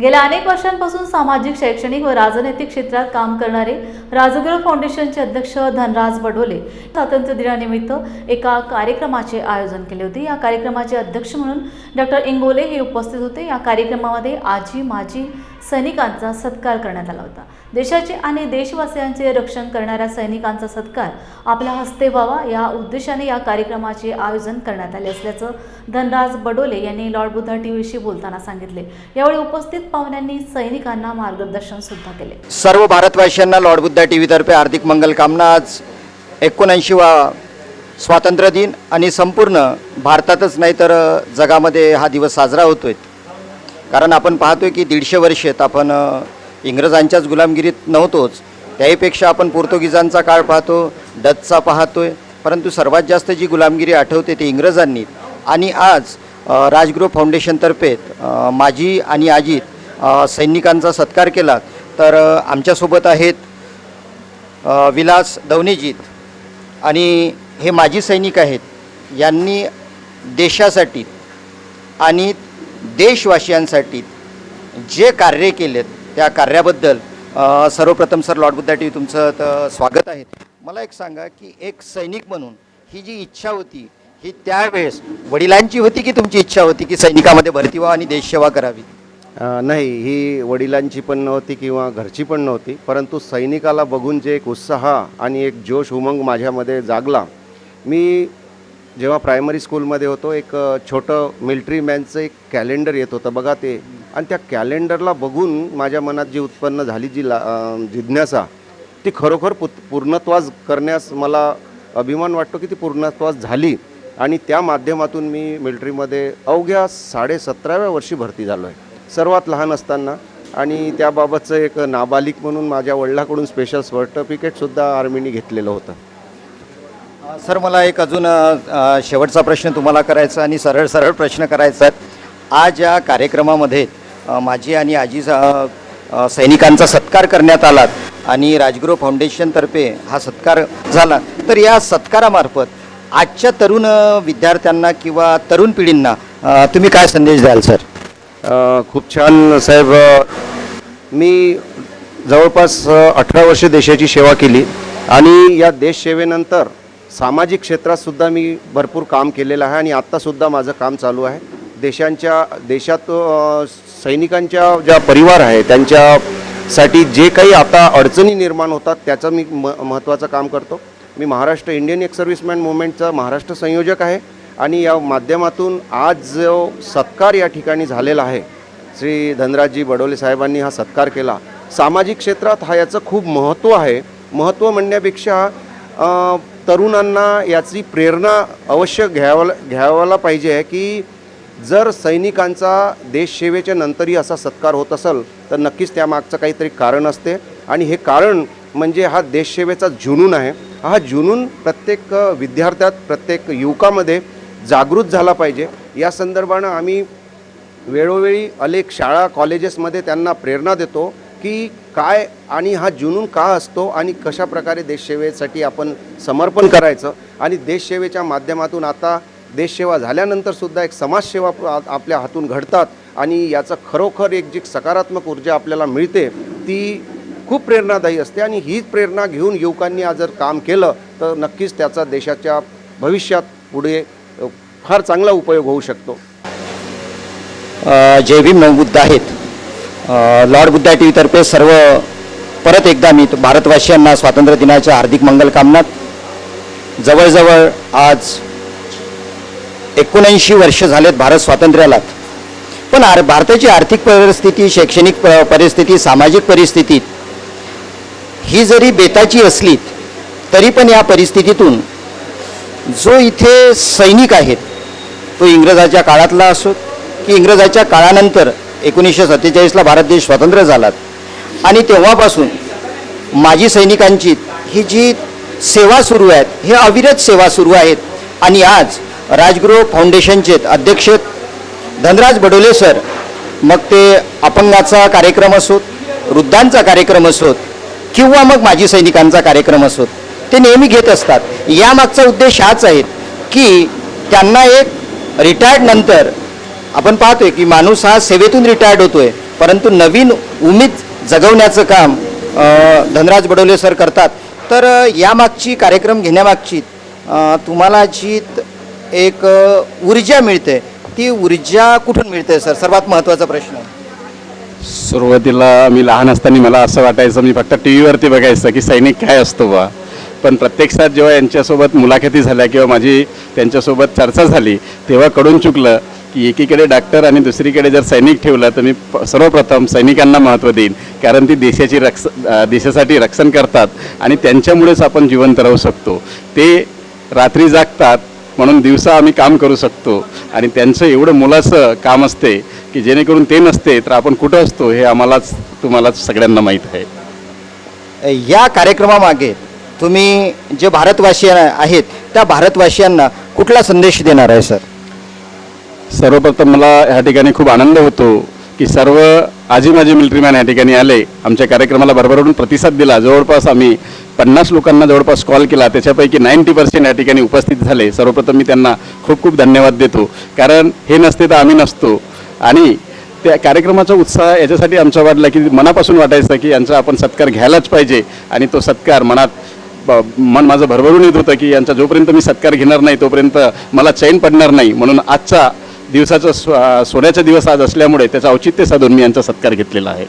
गेल्या अनेक वर्षांपासून सामाजिक शैक्षणिक व राजनैतिक क्षेत्रात काम करणारे राजगुरू फाउंडेशनचे अध्यक्ष धनराज बडोले स्वातंत्र्य दिनानिमित्त एका कार्यक्रमाचे आयोजन केले होते. या कार्यक्रमाचे अध्यक्ष म्हणून डॉक्टर इंगोले हे उपस्थित होते. या कार्यक्रमामध्ये आजी माजी सैनिकांचा सत्कार करण्यात आला होता. देशाचे आणि देशवासियांचे रक्षण करणाऱ्या सैनिकांचा सत्कार आपल्या हस्ते व्हावा या उद्देशाने या कार्यक्रमाचे आयोजन करण्यात आले असल्याचं धनराज बडोले यांनी लॉर्ड बुद्धा टीव्हीशी बोलताना सांगितले. यावेळी उपस्थित पाहुण्यांनी सैनिकांना मार्गदर्शन सुद्धा केले. सर्व भारतवासियांना लॉर्ड बुद्धा टी व्हीतर्फे हार्दिक मंगल कामना. आज एकोणऐंशीवा स्वातंत्र्य दिन आणि संपूर्ण भारतातच नाही तर जगामध्ये हा दिवस साजरा होतो आहे कारण आपण पाहतोय की दीडशे वर्षेत आपण इंग्रजांच्याच गुलामगिरीत नव्हतोच. त्याहीपेक्षा आपण पोर्तुगीजांचा काळ पाहतो डचचा पाहतोय. परंतु सर्वात जास्त जी गुलामगिरी आठवते ती इंग्रजांनी. आणि आज राजगृह फाउंडेशनतर्फे माझी आणि आजी सैनिकांचा सत्कार केला. तर आमच्यासोबत आहेत विलास दवनेजीत आणि हे माजी सैनिक आहेत. यांनी देशासाठी आणि देशवासियांसाठी जे कार्य केलेत त्या कार्याबद्दल सर्वप्रथम सर लॉर्ड बुद्धा टी तुमचं स्वागत आहे. मला एक सांगा की एक सैनिक म्हणून ही जी इच्छा होती ही त्यावेळेस वडिलांची होती की तुमची इच्छा होती की सैनिकामध्ये भरती व्हा आणि देशसेवा करावी? नाही ही वडिलांची पण नव्हती किंवा घरची पण नव्हती परंतु सैनिकाला बघून जे एक उत्साह आणि एक जोश उमंग माझ्यामध्ये जागला. मी जेव्हा प्रायमरी स्कूलमध्ये होतो एक छोटं मिल्ट्री मॅनचं एक कॅलेंडर येत होतं बघा ते. आणि त्या कॅलेंडरला बघून माझ्या मनात जी उत्पन्न झाली जी ला जिज्ञासा ती खरोखर पुत पूर्णत्वास करण्यास मला अभिमान वाटतो की ती पूर्णत्वास झाली. आणि त्या माध्यमातून मी मिल्ट्रीमध्ये अवघ्या साडेसतराव्या वर्षी भरती झालो आहे सर्वात लहान असताना. आणि त्याबाबतचं एक नाबालिक म्हणून माझ्या वडिलाकडून स्पेशल सर्टिफिकेटसुद्धा आर्मीने घेतलेलं होतं. सर मला एक अजून अ, शेवटचा प्रश्न तुम्हाला करायचा आणि सरळ सरळ प्रश्न करायचा आहे आज या कार्यक्रमामध्ये अ, माझी आणि आजी सा अ, सैनिकांचा सत्कार करण्यात आला आणि राजगुरू फाउंडेशनतर्फे हा सत्कार झाला. तर या सत्कारामार्फत आजच्या तरुण अ, विद्यार्थ्यांना किंवा तरुण पिढींना अ, तुम्ही काय संदेश द्याल सर? अ, खूप छान साहेब अ, मी जवळपास अठरा वर्षे देशाची सेवा केली आणि या देशसेवेनंतर सामाजिक क्षेत्रातसुद्धा मी भरपूर काम केलेलं आहे आणि आत्तासुद्धा माझं काम चालू आहे. देशांच्या देशात सैनिकांच्या ज्या परिवार आहे त्यांच्यासाठी जे काही आता अडचणी निर्माण होतात त्याचं मी म महत्त्वाचं काम करतो. मी महाराष्ट्र इंडियन एक्स सर्व्हिसमॅन मुवमेंटचा महाराष्ट्र संयोजक आहे आणि या माध्यमातून आज जो सत्कार या ठिकाणी झालेला आहे श्री धनराजजी बडोले साहेबांनी हा सत्कार केला. सामाजिक क्षेत्रात हा याचं खूप महत्त्व आहे. महत्त्व म्हणण्यापेक्षा तरुणांना याची प्रेरणा अवश्य घ्यावं घ्यावायला पाहिजे आहे की जर सैनिकांचा देशसेवेच्या नंतरही असा सत्कार होत असेल तर नक्कीच त्यामागचं काहीतरी कारण असते. आणि हे कारण म्हणजे हा देशसेवेचा जुनून आहे. हा जुनून प्रत्येक विद्यार्थ्यात प्रत्येक युवकामध्ये जागृत झाला पाहिजे. या संदर्भानं आम्ही वेळोवेळी अनेक शाळा कॉलेजेसमध्ये त्यांना प्रेरणा देतो. की काय आणि हा जुनून का असतो आणि कशा प्रकारे देशसेवेसाठी आपण समर्पण करायचं? आणि देशसेवेच्या माध्यमातून आता देशसेवा झाल्यानंतरसुद्धा एक समाजसेवा आपल्या हातून घडतात आणि याचं खरोखर एक जी सकारात्मक ऊर्जा आपल्याला मिळते ती खूप प्रेरणादायी असते. आणि हीच प्रेरणा घेऊन युवकांनी आज जर काम केलं तर नक्कीच त्याचा देशाच्या भविष्यात पुढे फार चांगला उपयोग होऊ शकतो. जय भीम नवबुद्ध आहेत. लॉर्ड बुद्धा टी व्हीतर्फे सर्व परत एकदा मी भारतवासियांना स्वातंत्र्य दिनाच्या हार्दिक मंगल कामनात जवळजवळ आज एकोणऐंशी वर्ष झालेत भारत स्वातंत्र्याला. पण आर भारताची आर्थिक परिस्थिती शैक्षणिक प- परिस्थिती सामाजिक परिस्थिती ही जरी बेताची असली तरी पण या परिस्थितीतून जो इथे सैनिक आहेत तो इंग्रजाच्या काळातला असो की इंग्रजाच्या काळानंतर एकोणीसशे सत्तेचाळीसला भारत देश स्वतंत्र झाला. आणि तेव्हापासून माजी सैनिकांची ही जी सेवा सुरू आहेत हे अविरत सेवा सुरू आहेत. आणि आज राजगृह फाउंडेशनचे अध्यक्ष धनराज बडोले सर मग ते अपंगाचा कार्यक्रम असोत वृद्धांचा कार्यक्रम असोत किंवा मग माजी सैनिकांचा कार्यक्रम असोत ते नेहमी घेत असतात. यामागचा उद्देश हाच आहे की त्यांना एक रिटायर्ड नंतर आपण पाहतोय की माणूस हा सेवेतून रिटायर्ड होतोय. परंतु नवीन उमेद जगवण्याचं काम धनराज बडोले सर करतात. तर यामागची कार्यक्रम घेण्यामागची तुम्हाला जी एक ऊर्जा मिळते ती ऊर्जा कुठून मिळते सर सर्वात महत्त्वाचा प्रश्न सुरुवातीला मी लहान असताना मला असं वाटायचं मी फक्त टी व्हीवरती बघायचं की सैनिक काय असतो बा पण प्रत्यक्षात जेव्हा यांच्यासोबत मुलाखती झाल्या किंवा माझी त्यांच्यासोबत चर्चा झाली तेव्हा कळून चुकलं. की एकीकडे डॉक्टर आणि दुसरीकडे जर सैनिक ठेवलं तर मी सर्वप्रथम सैनिकांना महत्त्व देईन. कारण ती देशाची रक्ष देशासाठी रक्षण करतात आणि त्यांच्यामुळेच आपण जिवंत राहू शकतो. ते रात्री जागतात म्हणून दिवसा आम्ही काम करू शकतो. आणि त्यांचं एवढं मुलाचं काम असते की जेणेकरून ते नसते तर आपण कुठं असतो हे आम्हालाच तुम्हालाच सगळ्यांना माहीत आहे. या कार्यक्रमामागे तुम्ही जे भारतवासी आहेत त्या भारतवासियांना कुठला संदेश देणार आहे सर? सर्वप्रथम मला ह्या ठिकाणी खूप आनंद होतो की सर्व आजी माजी मिलिटरीमॅन या ठिकाणी आले. आमच्या कार्यक्रमाला भरभरून प्रतिसाद दिला. जवळपास आम्ही पन्नास लोकांना जवळपास कॉल केला. त्याच्यापैकी नाईंटी पर्सेंट या ठिकाणी उपस्थित झाले. सर्वप्रथम मी त्यांना खूप खूप धन्यवाद देतो. कारण हे नसते तर आम्ही नसतो. आणि त्या कार्यक्रमाचा उत्साह याच्यासाठी आमचा वाटला की मनापासून वाटायचं की यांचा आपण सत्कार घ्यायलाच पाहिजे. आणि तो सत्कार मनात ब- मन माझं भरभरून येत होतं की यांचा जोपर्यंत मी सत्कार घेणार नाही तोपर्यंत मला चैन पडणार नाही. म्हणून आजचा दिवसाचा सो- सोन्याचा दिवस आज असल्यामुळे त्याचं औचित्य साधून मी यांचा सत्कार घेतलेला आहे.